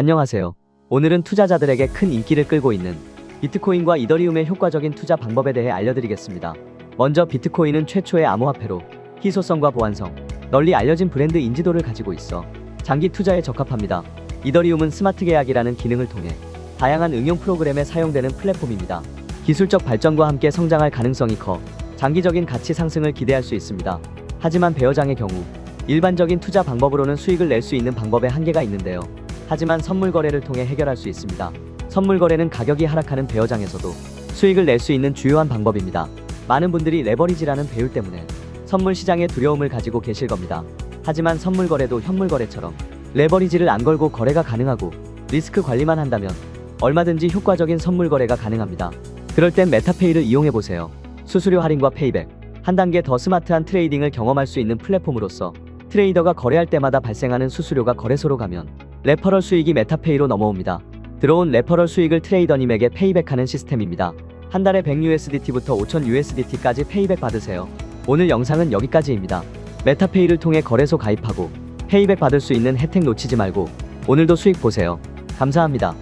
안녕하세요. 오늘은 투자자들에게 큰 인기를 끌고 있는 비트코인과 이더리움의 효과적인 투자 방법에 대해 알려드리겠습니다. 먼저 비트코인은 최초의 암호화폐로 희소성과 보안성, 널리 알려진 브랜드 인지도를 가지고 있어 장기 투자에 적합합니다. 이더리움은 스마트 계약이라는 기능을 통해 다양한 응용 프로그램에 사용되는 플랫폼입니다. 기술적 발전과 함께 성장할 가능성이 커 장기적인 가치 상승을 기대할 수 있습니다. 하지만 배어장의 경우 일반적인 투자 방법으로는 수익을 낼 수 있는 방법에 한계가 있는데요. 하지만 선물 거래를 통해 해결할 수 있습니다. 선물 거래는 가격이 하락하는 배어장에서도 수익을 낼 수 있는 주요한 방법입니다. 많은 분들이 레버리지라는 배율 때문에 선물 시장에 두려움을 가지고 계실 겁니다. 하지만 선물 거래도 현물 거래처럼 레버리지를 안 걸고 거래가 가능하고 리스크 관리만 한다면 얼마든지 효과적인 선물 거래가 가능합니다. 그럴 땐 메타페이를 이용해 보세요. 수수료 할인과 페이백, 한 단계 더 스마트한 트레이딩을 경험할 수 있는 플랫폼으로서 트레이더가 거래할 때마다 발생하는 수수료가 거래소로 가면 레퍼럴 수익이 메타페이로 넘어옵니다. 들어온 레퍼럴 수익을 트레이더님에게 페이백하는 시스템입니다. 한 달에 100USDT부터 5000USDT까지 페이백 받으세요. 오늘 영상은 여기까지입니다. 메타페이를 통해 거래소 가입하고 페이백 받을 수 있는 혜택 놓치지 말고 오늘도 수익 보세요. 감사합니다.